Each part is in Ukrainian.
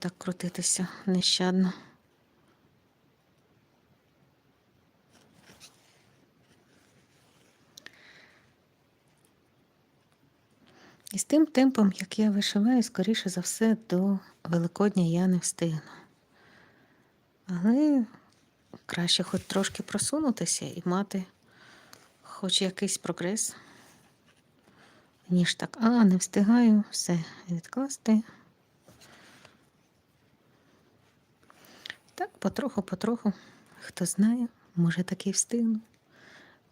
так крутитися нещадно. І з тим темпом, як я вишиваю, скоріше за все, до Великодня я не встигну. Але краще хоч трошки просунутися і мати хоч якийсь прогрес, ніж так, а, не встигаю, все відкласти. Так, потроху-потроху, хто знає, може таки встигну.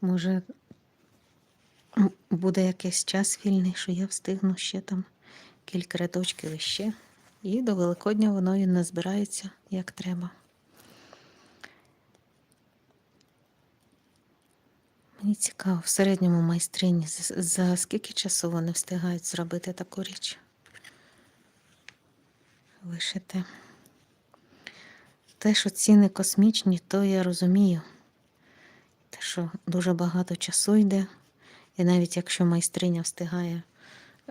Може, буде якийсь час вільний, що я встигну ще там кілька рядочків іще. І до Великодня воно і не збирається як треба. Мені цікаво, в середньому майстрині за скільки часу вони встигають зробити таку річ? Вишити. Те, що ціни космічні, то я розумію. Те, що дуже багато часу йде, і навіть якщо майстриня встигає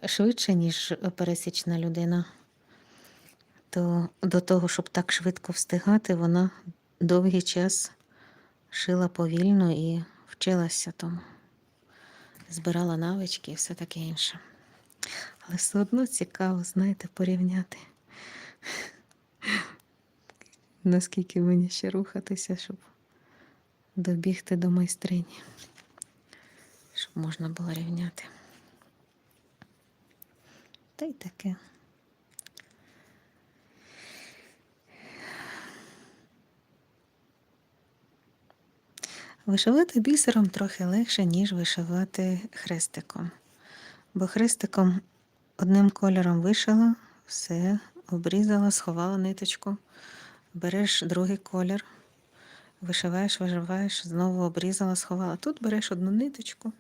швидше, ніж пересічна людина, то до того, щоб так швидко встигати, вона довгий час шила повільно і вчилася тому, збирала навички і все таке інше. Але все одно цікаво, знаєте, порівняти. Наскільки мені ще рухатися, щоб добігти до майстрині, щоб можна було рівняти. Та й таке. Вишивати бісером трохи легше, ніж вишивати хрестиком. Бо хрестиком одним кольором вишила, все, обрізала, сховала ниточку, береш другий колір, вишиваєш, вишиваєш, знову обрізала, сховала. Тут береш одну ниточку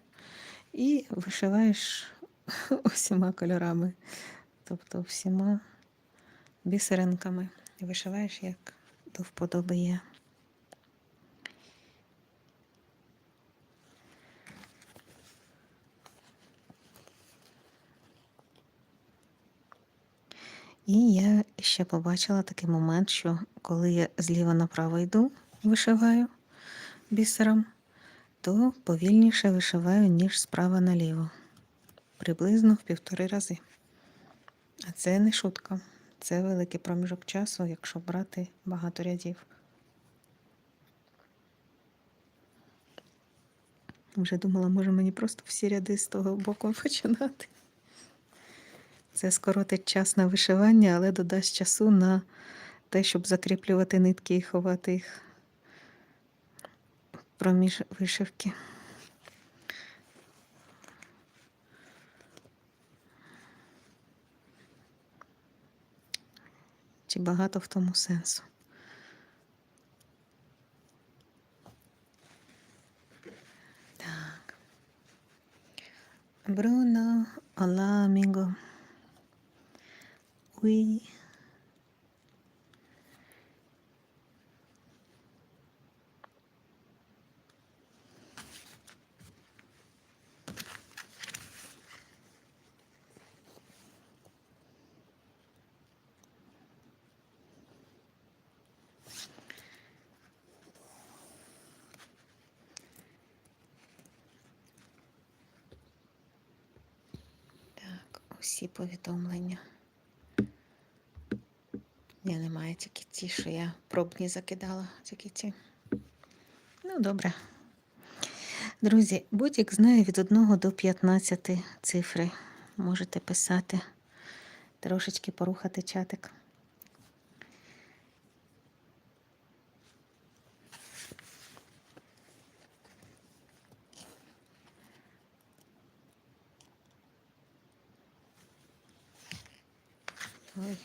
і вишиваєш усіма кольорами, тобто всіма бісеринками. Вишиваєш, як до вподоби є. І я ще побачила такий момент, що коли я зліва направо йду, вишиваю бісером, то повільніше вишиваю, ніж справа наліво. Приблизно в півтори рази. А це не шутка. Це великий проміжок часу, якщо брати багато рядів. Вже думала, може мені просто всі ряди з того боку починати. Це скоротить час на вишивання, але додасть часу на те, щоб закріплювати нитки і ховати їх проміж вишивки. Чи багато в тому сенсу? Так. Бруно, Ола, аміго. Так, усі повідомлення. Ні, немає тільки ті, що я пробні закидала, тільки ті. Ну, добре. Друзі, будь-як знає від 1 до 15 цифри. Можете писати, трошечки порухати чатик. Ой.